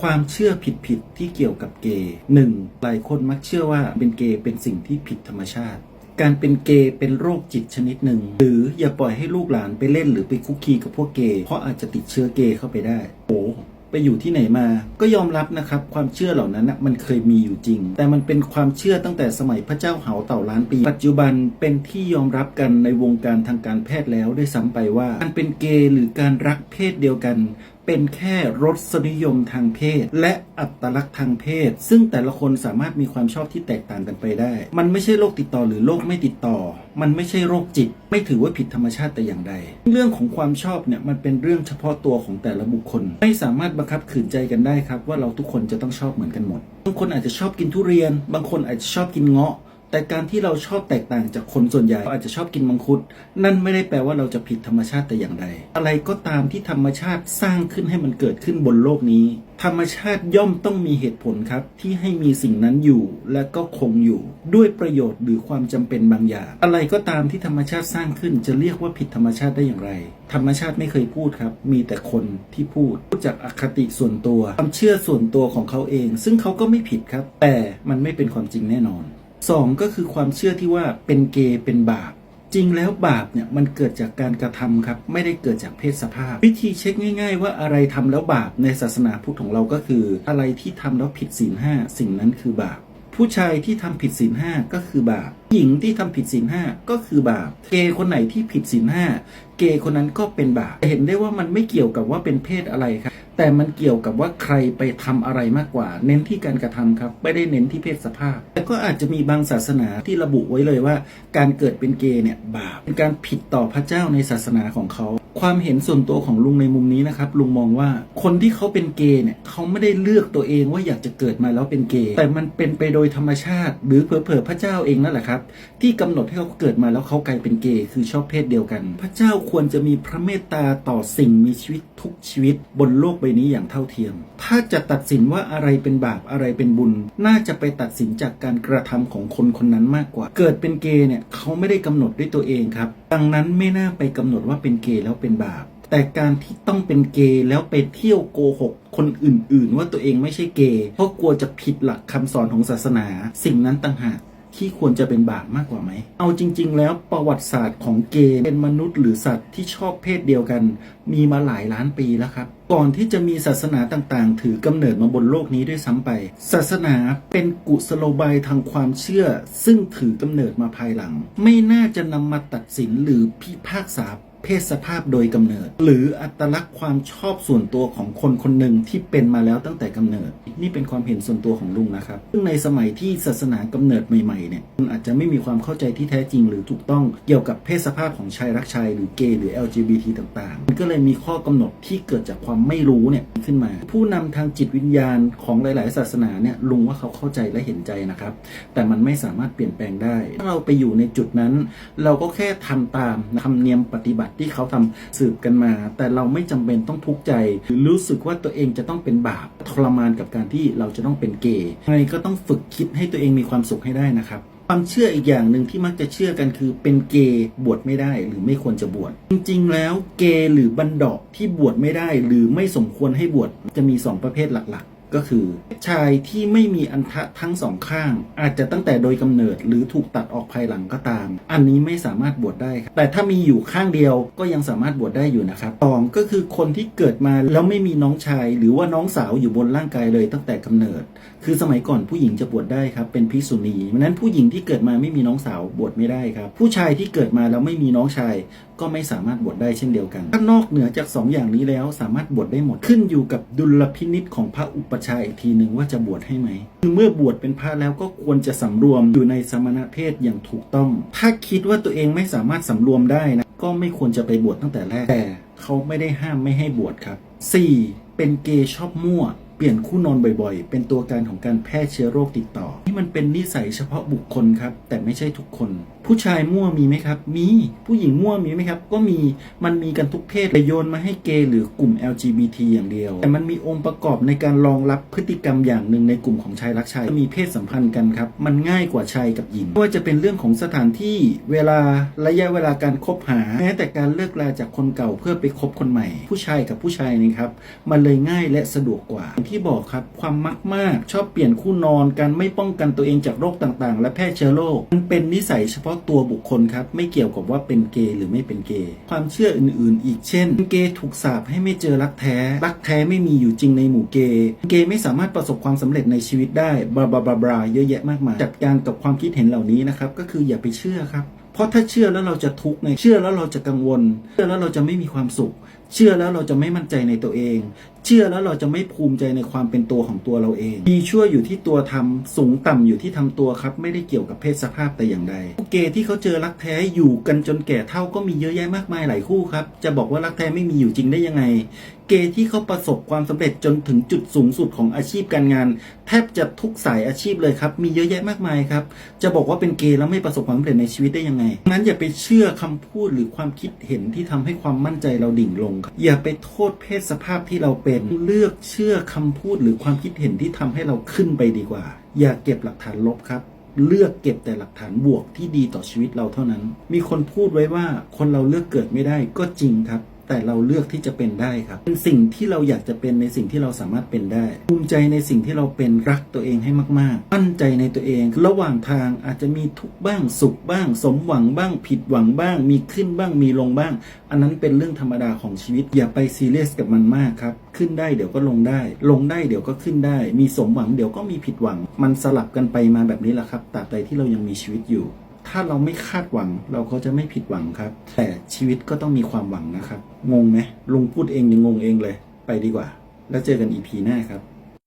ความเชื่อผิดๆที่เกี่ยวกับเกย์หนึ่งหลายคนมักเชื่อว่าเป็นเกย์เป็นสิ่งที่ผิดธรรมชาติ การเป็นเกย์เป็นโรคจิตชนิดหนึ่ง หรืออย่าปล่อยให้ลูกหลานไปเล่นหรือไปคุกคีกับพวกเกย์เพราะอาจจะติดเชื้อเกย์เข้าไปได้โอ้ไปอยู่ที่ไหนมาก็ยอมรับนะครับ ความเชื่อเหล่านั้นนะมันเคยมีอยู่จริง แต่มันเป็นความเชื่อตั้งแต่สมัยพระเจ้าเหาเต่าล้านปี ปัจจุบันเป็นที่ยอมรับกันในวงการทางการแพทย์แล้วด้วยซ้ำไปว่าการเป็นเกย์หรือการรักเพศเดียวกัน เป็นแค่รสนิยมทางเพศ และอัตลักษณ์ทางเพศ ซึ่งแต่ละคนสามารถมีความชอบที่แตกต่างกันไปได้ มันไม่ใช่โรคติดต่อหรือโรคไม่ติดต่อ มันไม่ใช่โรคจิต ไม่ถือว่าผิดธรรมชาติแต่อย่างใด เรื่องของความชอบเนี่ยมันเป็นเรื่องเฉพาะตัวของแต่ละบุคคล ไม่สามารถบังคับขืนใจกันได้ครับ ว่าเราทุกคนจะต้องชอบเหมือนกันหมด บางคนอาจจะชอบกินทุเรียน บางคนอาจจะชอบกินเงาะ แต่การที่เราชอบแตกต่างจากคนส่วนใหญ่อาจจะชอบกินมังคุด นั่นไม่ได้แปลว่าเราจะผิดธรรมชาติแต่อย่างใดอะไรก็ตามที่ธรรมชาติสร้างขึ้นให้มันเกิดขึ้นบนโลกนี้ ธรรมชาติย่อมต้องมีเหตุผลครับ ที่ให้มีสิ่งนั้นอยู่และก็คงอยู่ ด้วยประโยชน์หรือความจำเป็นบางอย่าง อะไรก็ตามที่ธรรมชาติสร้างขึ้นจะเรียกว่าผิดธรรมชาติได้อย่างไร ธรรมชาติไม่เคยพูดครับ มีแต่คนที่พูดพูดจากอคติส่วนตัว ความเชื่อส่วนตัวของเขาเอง ซึ่งเขาก็ไม่ผิดครับ แต่มันไม่เป็นความจริงแน่นอน สองก็คือความเชื่อที่ว่าเป็นเกย์เป็นบาป จริงแล้วบาปเนี่ยมันเกิดจากการกระทำครับ ไม่ได้เกิดจากเพศสภาพ วิธีเช็คง่ายๆ ว่าอะไรทำแล้วบาปในศาสนาพุทธของเราก็คือ อะไรที่ทำแล้วผิดศีลห้าสิ่งนั้นคือบาป ผู้ชายที่ทำผิดศีลห้าก็คือบาปหญิงที่ทำผิดศีลห้าก็คือบาป เกย์คนไหนที่ผิดศีลห้าเกย์คนนั้นก็เป็นบาปเห็นได้ว่ามันไม่เกี่ยวกับว่าเป็นเพศอะไรครับ แต่มันเกี่ยวกับว่าใครไปทำอะไรมากกว่า เน้นที่การกระทำครับ ไม่ได้เน้นที่เพศสภาพแต่ก็อาจจะมีบางศาสนาที่ระบุไว้เลยว่า การเกิดเป็นเกย์เนี่ยบาปเป็นการผิดต่อพระเจ้าในศาสนาของเขา ความเห็นส่วนตัวของลุงในมุมนี้นะครับ ลุงมองว่าคนที่เขาเป็นเกย์เนี่ยเขาไม่ได้เลือกตัวเองว่าอยากจะเกิดมาแล้วเป็นเกย์แต่มันเป็นไปโดยธรรมชาติ หรือเผลอๆพระเจ้าเองนั่นแหละครับ ที่กำหนดให้เขาเกิดมาแล้วเขากลายเป็นเกย์คือชอบเพศเดียวกัน พระเจ้าควรจะมีพระเมตตาต่อสิ่งมีชีวิตทุกชีวิต บนโลกใบนี้อย่างเท่าเทียม ถ้าจะตัดสินว่าอะไรเป็นบาปอะไรเป็นบุญ น่าจะไปตัดสินจากการกระทำของคนคนนั้นมากกว่า เกิดเป็นเกย์เนี่ยเขาไม่ได้กำหนดด้วยตัวเองครับ ดังนั้นไม่น่าไปกำหนดว่าเป็นเกย์แล้วเป็นบาป แต่การที่ต้องเป็นเกย์แล้วไปเที่ยวโกหกคนอื่น ๆ ว่าตัวเองไม่ใช่เกย์เพราะกลัวจะผิดหลักคำสอนของศาสนา สิ่งนั้นต่างหากที่ควรจะเป็นบาปมากกว่าไหม เอาจริง ๆ แล้วประวัติศาสตร์ของเกย์เป็นมนุษย์หรือสัตว์ที่ชอบเพศเดียวกัน มีมาหลายล้านปีแล้วครับ ก่อนที่จะมีศาสนาต่างๆ ถือกำเนิดมาบนโลกนี้ด้วยซ้ำไป ศาสนาเป็นกุศโลบายทางความเชื่อ ซึ่งถือกำเนิดมาภายหลัง ไม่น่าจะนำมาตัดสินหรือพิพากษา เพศสภาพโดยกำเนิด หรืออัตลักษณ์ความชอบส่วนตัวของคนคนหนึ่งที่เป็นมาแล้วตั้งแต่กำเนิด นี่เป็นความเห็นส่วนตัวของลุงนะครับ ซึ่งในสมัยที่ศาสนากำเนิดใหม่ๆเนี่ยมันอาจจะไม่มีความเข้าใจที่แท้จริง หรือถูกต้องเกี่ยวกับเพศสภาพของชายรักชายหรือเกย์หรือ LGBT ต่างๆมันก็เลยมีข้อกำหนดที่เกิดจากความไม่รู้เนี่ยขึ้นมา ผู้นำทางจิตวิญญาณของหลาย ๆ ศาสนาเนี่ยลุงว่าเขาเข้าใจและเห็นใจนะครับ แต่มันไม่สามารถเปลี่ยนแปลงได้ถ้าเราไปอยู่ในจุดนั้น เราก็แค่ทำตามธรรมเนียมปฏิบัติที่เขาทำสืบกันมา แต่เราไม่จำเป็นต้องทุกข์ใจหรือรู้สึกว่าตัวเองจะต้องเป็นบาปทรมานกับการที่เราจะต้องเป็นเกย์ยังไงก็ต้องฝึกคิดให้ตัวเองมีความสุขให้ได้นะครับความเชื่ออีกอย่างหนึ่งที่มักจะเชื่อกันคือเป็นเกย์บวชไม่ได้หรือไม่ควรจะบวชจริงๆ แล้วเกย์หรือบันดอกที่บวชไม่ได้ หรือไม่สมควรให้บวชจะมีสองประเภทหลัก ก็คือชายที่ไม่มีอันทะทั้งสองข้าง อาจจะตั้งแต่โดยกำเนิดหรือถูกตัดออกภายหลังก็ตาม อันนี้ไม่สามารถบวชได้ครับแต่ถ้ามีอยู่ข้างเดียวก็ยังสามารถบวชได้อยู่นะครับสองก็คือคนที่เกิดมาแล้วไม่มีน้องชาย หรือว่าน้องสาวอยู่บนร่างกายเลยตั้งแต่กำเนิด คือสมัยก่อนผู้หญิงจะบวชได้ครับเป็นภิกษุณีเพราะนั้นผู้หญิงที่เกิดมาไม่มีน้องสาวบวชไม่ได้ครับ ผู้ชายที่เกิดมาแล้วไม่มีน้องชาย ก็ไม่สามารถบวชได้เช่นเดียวกัน ถ้านอกเหนือจาก 2 อย่างนี้แล้วสามารถบวชได้หมดขึ้นอยู่กับดุลพินิษของพระอุปชาย์อีกทีหนึ่งว่าจะบวชให้ไหมคือเมื่อบวชเป็นพระแล้วก็ควรจะสำรวมอยู่ในสมณเพศอย่างถูกต้อง ถ้าคิดว่าตัวเองไม่สามารถสำรวมได้นะก็ไม่ควรจะไปบวชตั้งแต่แรกแต่เขาไม่ได้ห้ามไม่ให้บวชครับ 4. เป็นเกย์ชอบมั่ว ปลี่ยนคู่นอนบ่อยๆ เป็นตัวการของการแพร่เชื้อโรคติดต่อ นี่มันเป็นนิสัยเฉพาะบุคคลครับ แต่ไม่ใช่ทุกคน ผู้ชายมั่วมีไหมครับ มี ผู้หญิงมั่วมีไหมครับ ก็มี มันมีกันทุกเพศแต่โยนมาให้เกย์หรือกลุ่ม LGBT อย่างเดียว แต่มันมีองค์ประกอบในการรองรับพฤติกรรมอย่างหนึ่งในกลุ่มของชายรักชาย มีเพศสัมพันธ์กันครับ มันง่ายกว่าชายกับหญิงไม่ว่าจะเป็นเรื่องของสถานที่ เวลา ระยะเวลาการคบหา แม้แต่การเลิกลาจากคนเก่าเพื่อไปคบคนใหม่ ผู้ชายกับผู้ชายนี่ครับ มันเลยง่ายและสะดวกกว่าทที่บอกครับ ความมักมาก ชอบเปลี่ยนคู่นอน การไม่ป้องกันตัวเองจากโรคต่างๆ และแพร่เชื้อโรค มันเป็นนิสัยเฉพาะตัวบุคคลครับ ไม่เกี่ยวกับว่าเป็นเกย์หรือไม่เป็นเกย์ ความเชื่ออื่นๆ อีกเช่น เกย์ถูกสาปให้ไม่เจอรักแท้ รักแท้ไม่มีอยู่จริงในหมู่เกย์ เกย์ไม่สามารถประสบความสำเร็จในชีวิตได้ บลาบลาบลาบลาเยอะแยะมากมาย จัดการกับความคิดเห็นเหล่านี้นะครับ ก็คืออย่าไปเชื่อครับเพราะถ้าเชื่อแล้วเราจะทุกข์ไงเชื่อแล้วเราจะกังวล เชื่อแล้วเราจะไม่มีความสุข เชื่อแล้วเราจะไม่มั่นใจในตัวเอง เชื่อแล้วเราจะไม่ภูมิใจในความเป็นตัวของตัวเราเอง ดีชั่วอยู่ที่ตัวทำสูงต่ำอยู่ที่ทำตัวครับ ไม่ได้เกี่ยวกับเพศสภาพแต่อย่างใดคู่เกย์ที่เขาเจอรักแท้อยู่กันจนแก่เท่าก็มีเยอะแยะมากมายหลายคู่ครับ จะบอกว่ารักแท้ไม่มีอยู่จริงได้ยังไง เกย์ที่เขาประสบความสำเร็จจนถึงจุดสูงสุดของอาชีพการงาน แทบจะทุกสายอาชีพเลยครับ มีเยอะแยะมากมายครับ จะบอกว่าเป็นเกย์แล้วไม่ประสบความสำเร็จในชีวิตได้ยังไงงั้นอย่าไปเชื่อคำพูดหรือความคิดเห็นที่ทำให้ความมั่นใจเราดิ่งลงครับอย่าไปโทษเพศสภาพที่เราเป็นเลือกเชื่อคำพูดหรือความคิดเห็นที่ทำให้เราขึ้นไปดีกว่า อย่าเก็บหลักฐานลบครับ เลือกเก็บแต่หลักฐานบวกที่ดีต่อชีวิตเราเท่านั้น มีคนพูดไว้ว่าคนเราเลือกเกิดไม่ได้ก็จริงครับ แต่เราเลือกที่จะเป็นได้ครับ เป็นสิ่งที่เราอยากจะเป็นในสิ่งที่เราสามารถเป็นได้ ภูมิใจในสิ่งที่เราเป็นรักตัวเองให้มากๆมั่นใจในตัวเอง ระหว่างทางอาจจะมีทุกบ้างสุขบ้าง สมหวังบ้าง ผิดหวังบ้าง มีขึ้นบ้างมีลงบ้าง อันนั้นเป็นเรื่องธรรมดาของชีวิต อย่าไปซีเรียสกับมันมากครับขึ้นได้เดี๋ยวก็ลงได้ ลงได้เดี๋ยวก็ขึ้นได้ มีสมหวังเดี๋ยวก็มีผิดหวัง มันสลับกันไปมาแบบนี้แหละครับตราบใดที่เรายังมีชีวิตอยู่ ถ้าเราไม่คาดหวัง เราก็จะไม่ผิดหวังครับ แต่ชีวิตก็ต้องมีความหวังนะครับ งงไหมลุงพูดเองยังงงเองเลย ไปดีกว่า แล้วเจอกันอีพีหน้าครับ